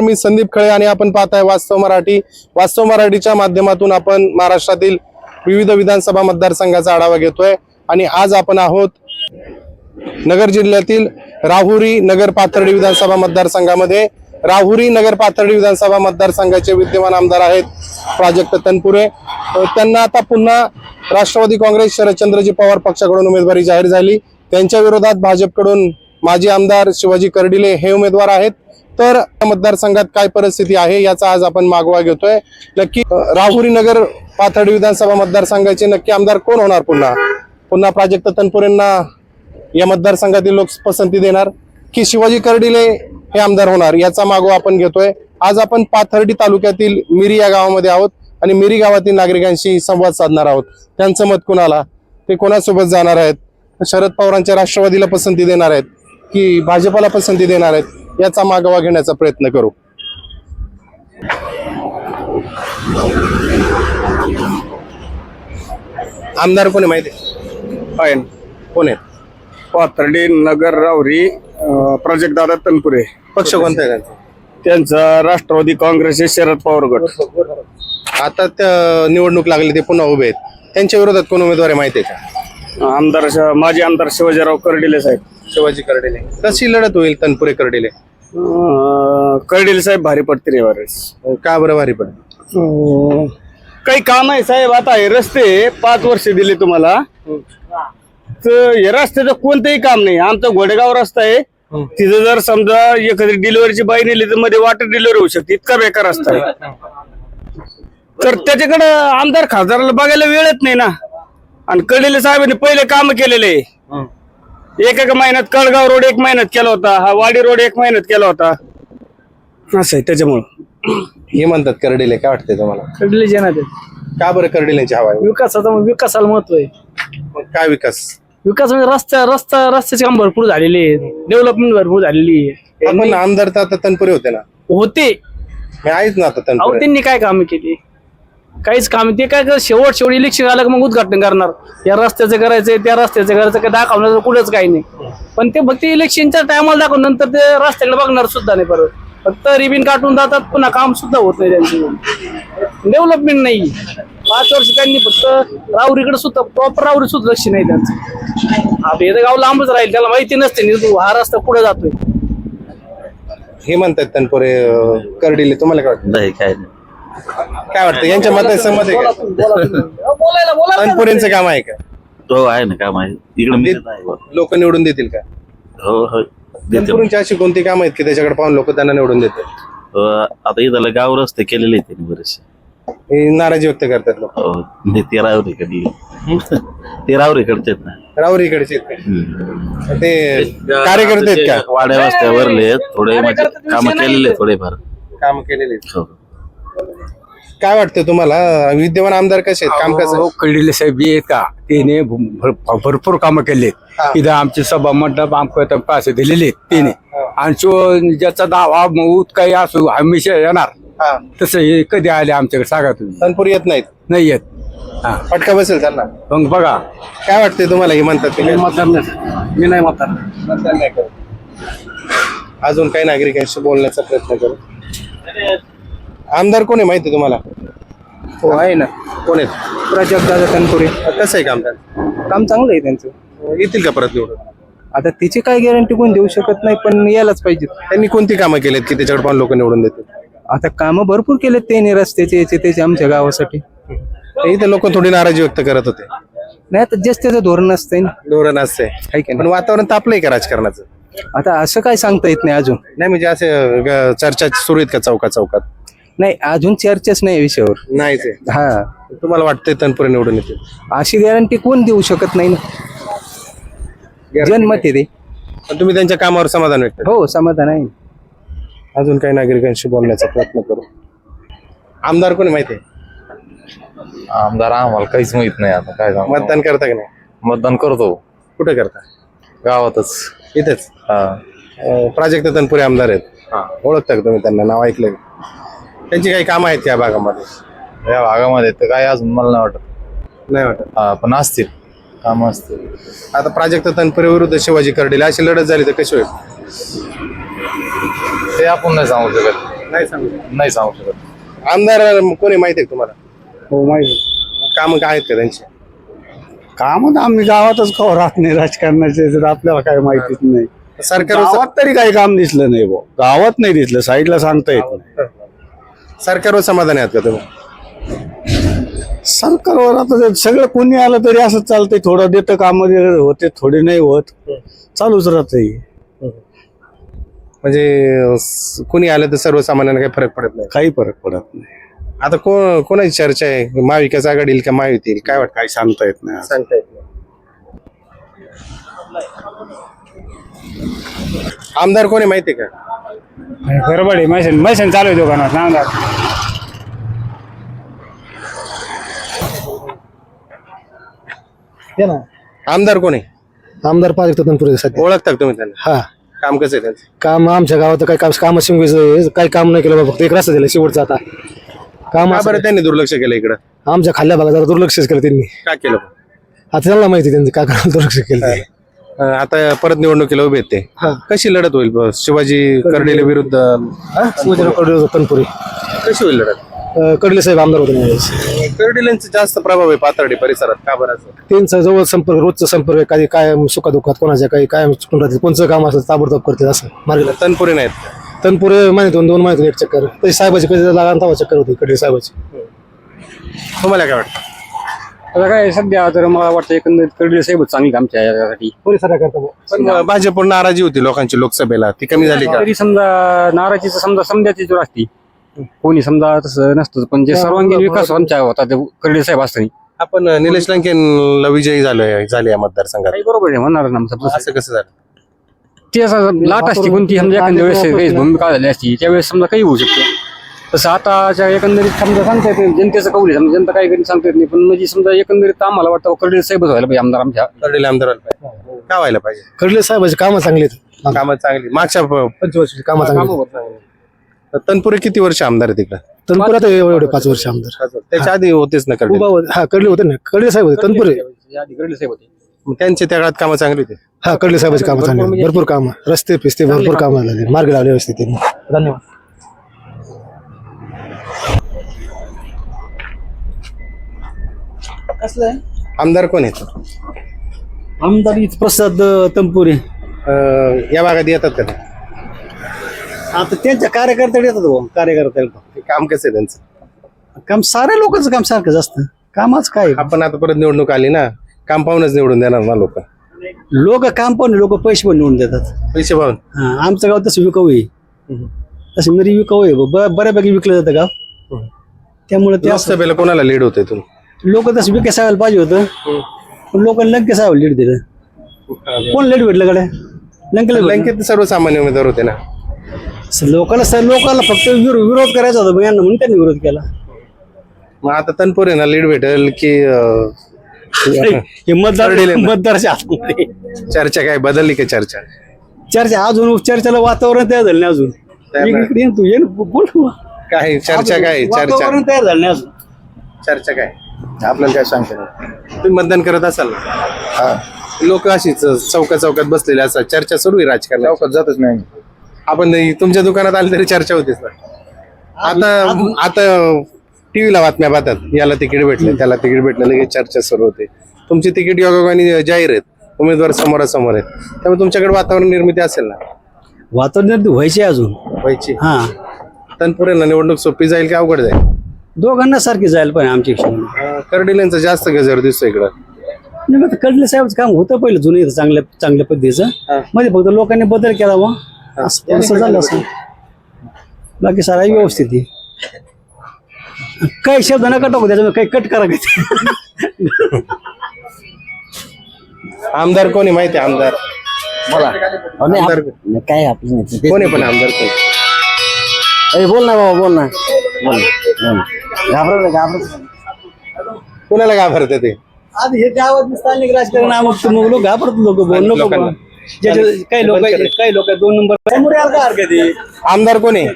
मी संदीप खळे आणि आपण पाहताय वास्तव मराठी. वास्तव मराठीच्या माध्यमातून आपण महाराष्ट्रातील विविध विधानसभा मतदारसंघाचा आढावा घेतोय. आणि आज आपण आहोत नगर जिल्ह्यातील राहुरी नगर पाथर्डी विधानसभा मतदारसंघामध्ये. राहुरी नगर पाथर्डी विधानसभा मतदारसंघाचे विद्यमान आमदार आहेत प्राजक्त तनपुरे. त्यांना आता पुन्हा राष्ट्रवादी काँग्रेस शरदचंद्रजी पवार पक्षाकडून उमेदवारी जाहीर झाली. त्यांच्या विरोधात भाजपकडून माजी आमदार शिवाजी कर्डिले हे उमेदवार आहेत. तर या मतदारसंघात काय परिस्थिती आहे याचा आज आपण मागोवा घेतोय. नक्की राहुरी नगर पाथर्डी विधानसभा मतदारसंघाचे नक्की आमदार कोण होणार पुन्हा? पुन्हा प्राजक्त तनपुरेंना या मतदारसंघातील लोक पसंती देणार की शिवाजी कर्डिले हे आमदार होणार याचा मागोवा आपण घेतोय. आज आपण पाथर्डी तालुक्यातील मिरी या गावामध्ये आहोत आणि मिरी गावातील नागरिकांशी संवाद साधणार आहोत. त्यांचं मत कुणाला? ते कोणासोबत जाणार आहेत? शरद पवारांच्या राष्ट्रवादीला पसंती देणार आहेत की भाजपला पसंती देणार आहेत? याचा मागोवा घेण्याचा प्रयत्न करू. आमदार कोण आहे माहिती? आहे? आहे कोण आहेत पाथर्डी नगर रावरी प्रोजेक्ट दादा तनपुरे. पक्ष कोणता आहे त्यांचा? त्यांचा राष्ट्रवादी काँग्रेसचे शरद पवार गट. आता त्या निवडणूक लागली ते पुन्हा उभे आहेत. त्यांच्या विरोधात कोण उमेदवार आहे माहिती आहे का? आमदार श- माजी आमदार शिवाजीराव कर्डिले साहेब. शिवाजी कर्डिले. कशी लढत होईल तनपुरे कर्डिले? अं, कर्डिले साहेब भारी पडतील यावेळेस का बरं भारी पण काही काम आहे साहेब आता हे रस्ते पाच वर्ष दिले तुम्हाला. तर हे रस्त्याचं कोणतंही काम नाही. आमचा घोडेगाव रस्ता आहे. तिथं जर समजा एखादी डिलिव्हरीची बाई नेली तर मध्ये वॉटर डिलिव्हरी होऊ शकते. इतका बेकार रस्ता आहे. तर त्याच्याकडे आमदार खासदाराला बघायला वेळच नाही ना. आणि कळलेले साहेबांनी पहिले काम केलेले. आहे. एक एक महिन्यात कळगाव रोड एक महिन्यात केला होता हा वाडी रोड एक महिन्यात केला होता. असं आहे त्याच्यामुळं. हे म्हणतात कर्डिले काय वाटतंय तुम्हाला? कडले जनात का बरं कर्डिलेंची हवा आहे? विकासाचा विकासाला महत्त्व आहे. मग काय विकास? विकास म्हणजे रस्ता रस्ता रस्त्याचे काम भरपूर झालेले आहे डेव्हलपमेंट भरपूर झालेली आहे. आपण आमदार तर आता तनपुरे होते ना. होते. मी आहेच ना आता अहो तनपुरे त्यांनी काय कामं केली? काहीच काम ते काय कर- शेवट शेवट इलेक्शन आलं का मग उद्घाटन करणार. या रस्त्याचं करायचंय त्या रस्त्याचं करायचं काय दाखवण्याचं कुठंच काही नाही. पण ते फक्त इलेक्शनच्या टायमाला दाखवून नंतर ते रस्त्याकडे बघणार सुद्धा नाही परत. फक्त रिबिन काढून जातात पुन्हा काम सुद्धा होत नाही त्यांचं. डेव्हलपमेंट नाही. पाच वर्ष त्यांनी फक्त राहुरीकडे सुद्धा प्रॉपर राहुरी सुद्धा लक्ष नाही त्यांचं. आता हे तर गाव लांबच राहील त्याला माहिती नसते नी हा रस्ता पुढे जातोय? हे म्हणतात तनपुरे कर्डिले तुम्हाला काय वाटतं? नाही काय नाही. काय वाटतं? यांच्या बोलायला तनपुरेंचं काम आहे का? हो आहे ना काम आहे. इकडे मी. लोक निवडून देतील का? हो हो. देते. अशी कोणती कामं आहेत की त्याच्याकडे पाहून लोक त्यांना निवडून देतील हो, आता इथं गाव रस्ते केलेले आहेत त्यांनी बरेचसे. हे नाराजी व्यक्त करतात लोक. हो ते रावरीकडले ते रावरीकडचे आहेत ना. राहुरीकडचे आहेत का? हम्म. ते कार्यकर्ते आहेत वाड्या वस्त्यावरले थोडे म्हणजे काम केलेले थोडेफार. काम केलेले आहेत. हो. काय वाटतं तुम्हाला? विद्यमान आमदार कसे आहेत? काम कसं? कळलेले साहेब का? त्याने भर- भरपूर कामं केलेत. हा. इथं आमचे सभा मंडप आमक पैसे दिलेले त्याने आणि जो ज्याचा दावा मऊत काही असो हमेशा येणार. हा. तसं हे कधी आले आमच्याकडे सांगा तुम्ही. तनपुरी येत नाहीत? नाही येत. हा. फटका बसेल त्यांना? मग बघा. काय वाटतंय तुम्हाला हे म्हणतात ते? काय? मी नाही मतदार मतदान नाही करत. अजून काही नागरिकांशी बोलण्याचा प्रयत्न करू. आमदार कोण आहे माहिती आहे तुम्हाला? हो आहे ना. कोण आहेत? प्राजक्त दादा तनपुरे. कसं आहे काम त्यांचं? काम चांगलं आहे त्यांचं. येतील का परत निवडून? आता तिची काय गॅरंटी कोण देऊ शकत नाही पण यायलाच पाहिजे त्यांनी कोणती कामं केलीत की त्याच्याकडे पाहून लोक निवडून देतील? आता कामं भरपूर केलेत त्यांनी रस्त्याचे याचे त्याचे आमच्या गावासाठी. इथे लोक थोडी नाराजी व्यक्त करत होते. नाही आता जास्त त्याचं धोरण असतंय ना. धोरण असते आहे की पण नाही वातावरण तापलंय का राजकारणाचं? आता असं काय सांगता येत नाही अजून. नाही म्हणजे असे ग- चर्चा सुरू आहेत का चौका चौकात नाही अजून चर्चाच नाही या विषयावर. नाहीच आहे. हा. तुम्हाला वाटतंय तनपुरे निवडून येतील? अशी गॅरंटी कोण देऊ शकत नाही ना? जन्मत आहे ते. पण तुम्ही त्यांच्या कामावर समाधान व्यक्त हो समाधान आहे. अजून काही नागरिकांशी बोलण्याचा प्रयत्न करू. आमदार कोणी माहिती आहे? आमदार आम्हाला काहीच माहीत नाही आता काय सांगू. मतदान करता का नाही? मतदान करतो. कुठे करता? गावातच. इथेच? हा. अं, प्राजक्त तनपुरे आमदार आहेत. ओळखता का तुम्ही त्यांना? नाव ऐकलंय त्यांची काही कामं आहेत या भागामध्ये? या भागामध्ये तर काय अजून मला नाही वाटत. नाही वाटत. हा पण असतील. काम असतील. आता प्राजक्त तनपुरे विरुद्ध शिवाजी कर्डिले अशी लढत झाली तर कशी होईल? ते आपण नाही सांगू शकत. नाही सांगू नाही सांगू शकत. आमदार कोणी माहिती आहे तुम्हाला? हो माहिती काम काय आहेत का त्यांचे? काम आम्ही गावातच कवा राहत नाही राजकारणाचे तर आपल्याला काय माहितीच नाही. सरकार गावात तरी काही काम दिसलं नाही भाऊ. गावात नाही दिसलं साईडला सांगता येत नाही. सरकारवर समाधान आहेत का तुम्ही? सरकारवर आता ते सगळं कोणी आलं तरी असं चालतंय थोडं देतं काम होते थोडे नाही होत. चालूच राहतंय. म्हणजे स- कोणी आलं तर सर्वसामान्यांना काही फरक पडत नाही? काही फरक पडत नाही. आता कोण कोणाची चर्चा आहे? महाविकास आघाडी येईल का महायुती येईल? काय वाटतं? काही सांगता येत नाही. सांगता येत नाही. आमदार कोणी माहिती आहे का? बरोबर आहे मशीन मशीन चालू आहे दुकानात नांदा आमदार कोण आहे? आमदार तनपुरे सध्या ओळखता का तुम्ही त्यांना? हा. काम कसं आहे त्यांचं? काम आमच्या गावात काही काम काम शिंगायचं काही काम नाही केलं बा, फक्त एक रस्ता दिला शेवटचा आता. काम का असं- बरं त्यांनी दुर्लक्ष केलं इकडं? आमच्या खाल्ल्या भागात जरा दुर्लक्षच केलं त्यांनी. का केलं? आता त्यांना माहिती त्यांनी काय करायला दुर्लक्ष केलं ते. आता परत निवडणुकीला उभे आहेत ते. कशी लढत होईल ब- शिवाजी कर्डिले विरुद्ध हा? शिवाजीराव कडले होते तनपुरे कशी होईल लढत अं, कडले साहेब आमदार होते त्यावेळेस. कर्डिलेंचा जास्त प्रभाव आहे पाथर्डी परिसरात का बरं असं? त्यांचा जवळ संपर्क रोजचा संपर्क आहे. काही काय सुखादुखात कोणाच्या काही काय चुकून राहते कोणचं काम असलं ताबडतोब करते असं मार्ग तनपुरे नाहीत तनपुरे माहिती दोन दोन माहिती एक चक्कर तरी साहेबाची कधी लागा तवा चक्कर होती कडले साहेबाची तुम्हाला काय वाटतं आता काय सध्या तर मला वाटतं एकंदरीत कडले साहेब चांगली आमच्या यासाठी. भाजपवर नाराजी होती लोकांची लोकसभेला. ती कमी झाली का? तरी समजा नाराजीच समजा समजाची जोर असती. कोणी समजा तसं नसतं पण जे सर्वांगीण विकास आमच्या होता ते कडले साहेब असताना आपण अं, निलेश लंकेनला विजयी झालोय झाले या मतदारसंघात. काही बरोबर आहे म्हणणार ना समजा असं कसं झालं? ती असं लाट असती कोणती समजा एखाद्या वेळेस काही भूमिका झाली असती त्यावेळेस समजा काही होऊ शकतं. तसं आताच्या एकंदरीत समजा सांगता येत नाही जनतेचं कौल आहे. समजा जनता काही कधी सांगता येत नाही पण म्हणजे समजा एकंदरीत आम्हाला वाटतं कडले साहेबच व्हायला पाहिजे आमदार आमच्या. कर्डिले आमदार व्हायला पाहिजे. का व्हायला पाहिजे? कडले साहेबाची कामं चांगली आहेत. कामं चांगली. मागच्या पंचवर्षी कामं चांगली आहेत. तनपुरे किती वर्ष आमदार आहे तिकडं तनपुरे आता एवढे पाच वर्ष आमदार. त्याच्या आधी होतेच ना कर्डिले? उभा होते- हा कडले होते ना. कडले साहेब होते तनपुरे. आधी साहेब होते. मग त्यांचे त्या काळात कामं चांगली होती. हा कडले साहेबाची कामं चांगली भरपूर कामं. रस्ते पिस्ते भरपूर कामं झाले मार्ग लावले व्यवस्थित त्यांनी धन्यवाद. आमदार कोण आहेत आमदार प्रसाद तंपुरे. अं, या भागात येतात का ते? आता त्यांच्या कार्यकर्त्याला येतात भाऊ कार्यकर्त्याला ते काम कसं आहे त्यांचं? काम साऱ्या लोकांचं काम सारखंच असतं. कामाच काय? आपण आता परत निवडणूक आली ना काम पाहूनच निवडून देणार ना लोक. लोक काम पण लोक पैसे पण निवडून देतात. पैसे पाहून? हा, आमचं गाव तसं विकाऊ आहे. तसं मरी विकाऊ आहे ब- बऱ्यापैकी विकलं जातं गाव. त्यामुळे ते लोकसभेला कोणाला लीड होते तुम्ही? लोक तसं विकास साहेबाला पाहिजे होतं. पण लोकांना लंके साहेब लीड दिलं. कोण लीड भेटलं कडे लंकेला. लंकेत सर्वसामान्य उमेदवार होते ना. लोकांना स- लोकांना फक्त विरो- विरोध करायचा होता यांना म्हणून त्यांनी विरोध केला. मग आता तनपुरे ना लीड भेटेल की अं, हे मतदार. मतदारच्या हातमध्ये. चर्चा काय बदलली का चर्चा? चर्चा अजून चर्चेला वातावरण तयार झालं नाही अजून. तयार नाही. इकडे ये तू ये ना, बोल. काय चर्चा काय चर्चा? वातावरण तयार झालं नाही अजून. चर्चा काय? आपल्याला काय सांगता तुम्ही मतदान करत असाल ना? लोक अशीच चौका चौकात बसलेले असतात. चर्चा सुरू आहे राजकारण चौकात जातच नाही आपण नाही- तुमच्या दुकानात आली तरी चर्चा होतीच ना. आता आता टीव्हीला बातम्या पाहतात. याला तिकीट भेटलं त्याला तिकीट भेटलं लगेच चर्चा सुरू होते. तुमची तिकीट योगायोगाने जाहीर आहेत. उमेदवार समोरासमोर आहेत. त्यामुळे तुमच्याकडे वातावरण निर्मिती असेल ना? वातावरण व्हायचे अजून. व्हायची. हा. तनपुरेला निवडणूक सोपी जाईल की अवघड जाईल? दोघांना सारखी जायला पाहिजे आमच्या हिशोबाने अं, कर्डिलेंचा जास्त गजर दिसतो इकडं. नाही मग कडले साहेबचं काम होतं पहिलं जुनं इथं चांगल्या चांगल्या पद्धतीचं. मध्ये फक्त लोकांनी बदल केला मग असं असं झालं असं. बाकी सारा व्यवस्थित आहे. काही शब्द नका टाकू त्याच्यामुळे काही कट करा काही आमदार कोणी माहिती आहे आमदार? आमदार काय आपलं नाही ते- कोणी पण आमदार कोणी? ए, बोल ना बाबा बोल ना. बोल. ना, बोल ना. घाबरत नाही, घाबरत. कोणाला घाबरते ते? आज हे गावात स्थानिक राजकारण मग मग लोक घाबरत लोक नको. बुवा. ज्याचे- काही लोक काही लोक दोन नंबर समोर यायला काय हरकत आहे? आमदार कोणी?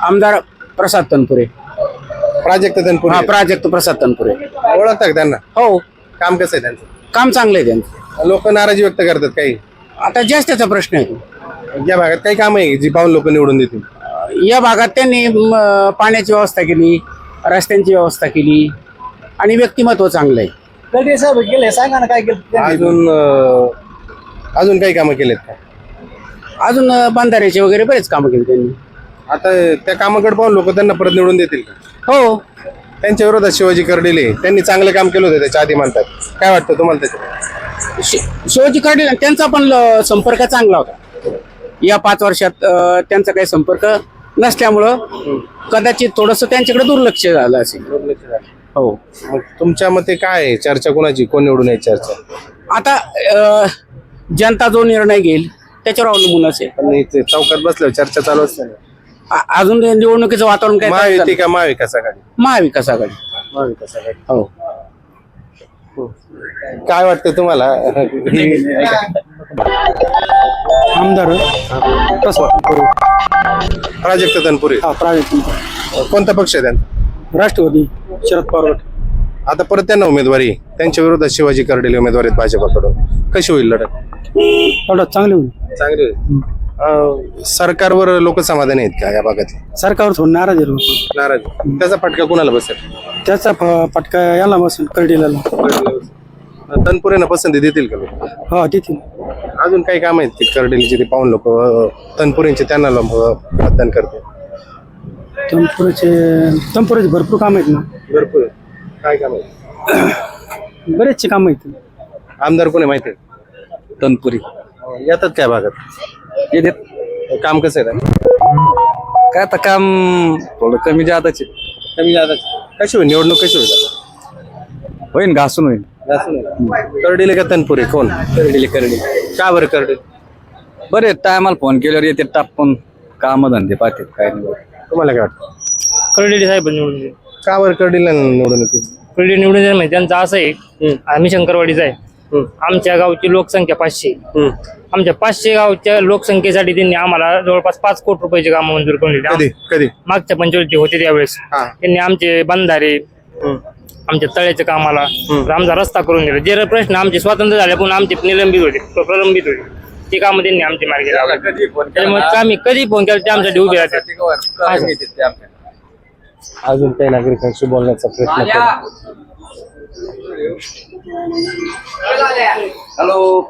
आमदार प्रसाद तनपुरे. प्राजक्त तनपुरे. हा प्राजक्त प्रसाद तनपुरे. ओळखतात का त्यांना? हो. काम कसं आहे त्यांचं? काम चांगलं आहे त्यांचं. लोक नाराजी व्यक्त करतात काही? आता जास्त त्याचा प्रश्न आहे. या भागात काही काम आहे जी पाहून लोक निवडून देतील. या भागात त्यांनी पाण्याची व्यवस्था केली. रस्त्यांची व्यवस्था केली आणि व्यक्तिमत्व चांगलं आहे. गडे साहेब गेले. सांगा ना काय केलं अजून अं, अजून काही कामं केलेत का? अजून अ, बांधाऱ्याचे वगैरे बरेच कामं केली त्यांनी. आता त्या कामाकडे पाहून लोक त्यांना परत निवडून देतील का? हो. त्यांच्या विरोधात शिवाजी कर्डिले त्यांनी चांगलं काम केलं होतं त्याच्या आधी म्हणतात. काय वाटतं तुम्हाला त्याच्यात? शि- शिवाजी कर्डिल त्यांचा पण ल- संपर्क चांगला होता. या पाच वर्षात अ, त्यांचा काही संपर्क नसल्यामुळं कदाचित थोडंसं त्यांच्याकडे दुर्लक्ष झालं असेल. हो. मग तुमच्या मते काय आहे? चर्चा कोणाची? कोण निवडून आहे चर्चा? आता अ, जनता जो निर्णय घेईल त्याच्यावर अवलंबून असेल. पण इथे चौकात बसल्यावर चर्चा चालू असते ना? अजून निवडणुकीचं वातावरण काय महायुती का महाविकास आघाडी? महाविकास आघाडी. महाविकास आघाडी. हो. काय वाटतं तुम्हाला? ही- आमदार प्राजक्त तनपुरे कोणता पक्ष आहे त्यांचा? राष्ट्रवादी शरद पवार गट. आता परत त्यांना उमेदवारी आहे. त्यांच्या विरोधात शिवाजी कर्डिले उमेदवारी आहेत भाजपाकडून. कशी होईल लढत? एवढं चांगले होईल. चांगली होईल. अं, सरकारवर लोक समाधानी आहेत का या भागात सरकारवर थोडं नाराज आहे लोक. नाराज. त्याचा फटका कुणाला बसेल? त्याचा फ- फटका याला बसून कर्डिला तनपुरेनं पसंती देतील का लोक? हा तिथे अजून काही काम आहेत की कर्डिलचे ते पाहून लोक तनपुरेंचे त्यांना लोक मतदान करते तंपुराचे तंपुराचे भरपूर काम आहेत ना. भरपूर काय काम आहे बरेचसे काम आहेत. आमदार कोणी माहिती आहे? तनपुरी. येतात काय भागात? येते काम कसं आहे काय आता काम थोडं कमी जादाचे. कमी जादा कशी होईल? निवडणूक कशी होईल? आता? होईन घासून होईन. कर्डिले का तनपुरे? कोण? करडीले करडी का बरं कर्डिल? बरे टायमाला फोन केल्यावर येते टापून काम धंदे पाहते काय नाही. तुम्हाला काय वाटतं? कर्डिले साहेब निवडून. का बरं कर्डिल निवडून येतील? कर्डिले निवडून दे म्हणजे त्यांचं असं आहे आम्ही शंकरवाडीचा आहे. आमच्या गावची लोकसंख्या पाचशे. आमच्या पाचशे गावच्या लोकसंख्येसाठी त्यांनी आम्हाला जवळपास पाच कोटी रुपयाची कामं मंजूर करून दिली. कधी? मागच्या पंचवटी होते त्यावेळेस. हा. त्यांनी आमचे बंधारे आमच्या तळ्याच्या कामाला. आमचा रस्ता करून दिला. जे प्रश्न आमचे स्वातंत्र्य झाले पण आमचे निलंबित होते. प्रलंबित होते. ती कामं त्यांनी आमची मार्गी लावली. आम्ही कधी फोन केला ते आमच्यासाठी उभे राहतात. अजून काही नागरिकांशी बोलण्याचा प्रयत्न करू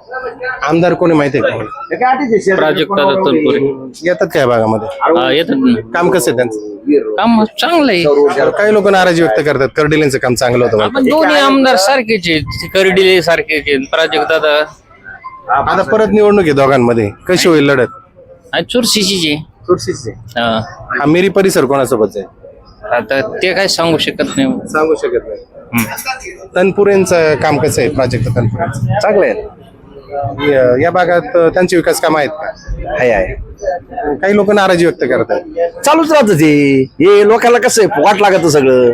आमदार कोणी माहिती आहे का? प्राजक्ता तनपुरे येतात काय भागामध्ये? येतात काम कसं आहे त्यांचं? काम चांगलं आहे. काही लोक नाराजी व्यक्त करतात. कर्डिलेंचं काम चांगलं होतं म्हणतात. दोन्ही आमदार सारखेच आहेत. करडिले सारखेच आहेत. प्राजक्त दादा. आता परत निवडणूक आहे दोघांमध्ये. कशी होईल लढत? आणि चुरशीची. हा. हा मिरी परिसर कोणासोबत आहे? आता ते काय सांगू शकत नाही. सांगू शकत नाही. तनपुरेंचं काम कसं आहे? प्राजक्त तनपुरेंचं. चांगलं आहे. या- या भागात अं, त्यांचे विकास काम आहेत का? आहे आहे. काही लोक नाराजी व्यक्त करतात. चालूच राहत ते. हे लोकांना कसं आहे? फुकाट लागत सगळं.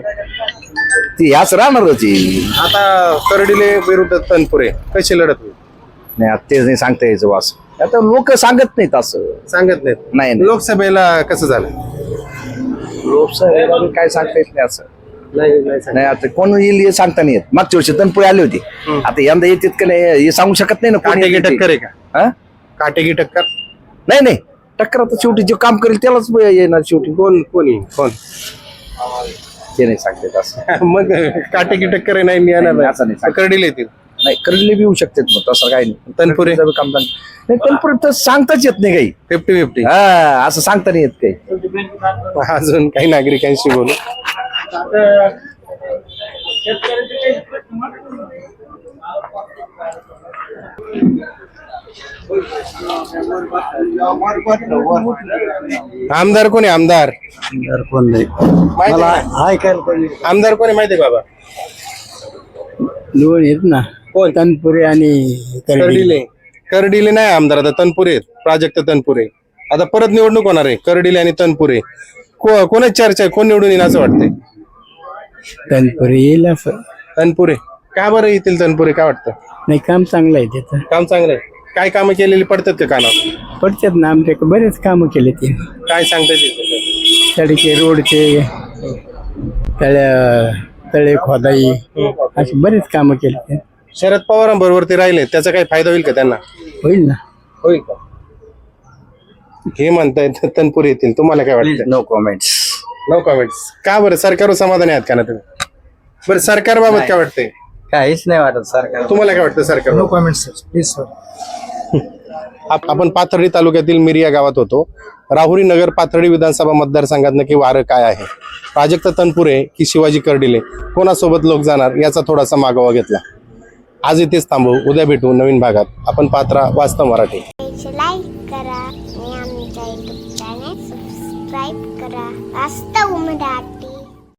ती ह्याच राहणारच आहे. आता कर्डिले विरुद्ध तनपुरे. कशी लढत होईल? नाही आता तेच नाही सांगता यायचं वास आता लोक सांगत नाहीत असं. सांगत नाहीत. नाही नाही. लोकसभेला कसं झालं? लोकसभेला काय सांगता येत नाही असं. नाही नाही. नाही आता कोण येईल हे सांगता नाही येत. मागच्या वर्षी तनपुळे आले होते. आता यंदा येतात का नाही हे सांगू शकत नाही ना कोण ते. टक्कर आहे का? हा? काटेकी टक्कर? नाही नाही. टक्कर आता शेवटी जे काम करेल त्यालाच येणार शेवटी. कोण कोणी कोण? ते नाही सांगता येत असं. मग काटेकी टक्कर आहे, नाही येणार नाही. असं नाही सांगत. कर्डिले येतील. नाही करले बी येऊ शकतात मग तसं काही नाही. तनपुरे? बी काम चांगलं. नाही तनपुरे तर सांगताच येत नाही काही. फिफ्टी फिफ्टी हा असं सांगता नाही येत काही. अजून काही नागरिकांशी बोलू. आमदार कोणी आमदार. कोण नाही. माहिती? आमदार कोणी माहिती आहे बाबा? निवड येत ना. कोण? तनपुरे आणि कर्डिले. कर्डिले. नाही आमदार आता तनपुरे. आहेत. प्राजक्त तनपुरे. आता परत निवडणूक होणार आहे कर्डिले आणि तनपुरे. को- कोणाची चर्चा आहे? कोण निवडून येईल असं वाटतंय? तनपुरे येईल असं. तनपुरे. का बरं येतील तनपुरे? काय वाटतं? नाही काम चांगलं आहे त्याचं काम चांगलं आहे. काय कामं केलेली पडतात का कानावर पडतात ना आमच्याकडे बरेच कामं केले ते. काय सांगता येईल? सडके रोडचे तळ्या तळे खोदाई असे बरेच कामं केले ते. शरद पवारांबरोबर ते राहिले. त्याचा काही फायदा होईल का त्यांना? होईल ना. होईल का? हे म्हणतायत तनपूर येतील. तुम्हाला काय वाटतं? नो कॉमेंट्स नो कॉमेंट्स का बरं? सरकारवर समाधानी आहात का ना तुम्ही? बरं सरकारबाबत काय वाटतंय? काहीच नाही वाटत सरकार. तुम्हाला काय वाटतं सरकार नो कॉमेंट्स प्लीज सर आप- आपण पाथर्डी तालुक्यातील मिरी या गावात होतो. राहुरी नगर पाथर्डी विधानसभा मतदारसंघात नक्की वारं काय आहे? प्राजक्त तनपुरे की शिवाजी कर्डिले? कोणासोबत लोक जाणार? याचा थोडासा मागोवा घेतला. आज इथेच थांबू. उद्या भेटू नवीन भागात. आपण पात्रा वास्तव मराठी. लाईक करा. आणि आमच्या युट्यूब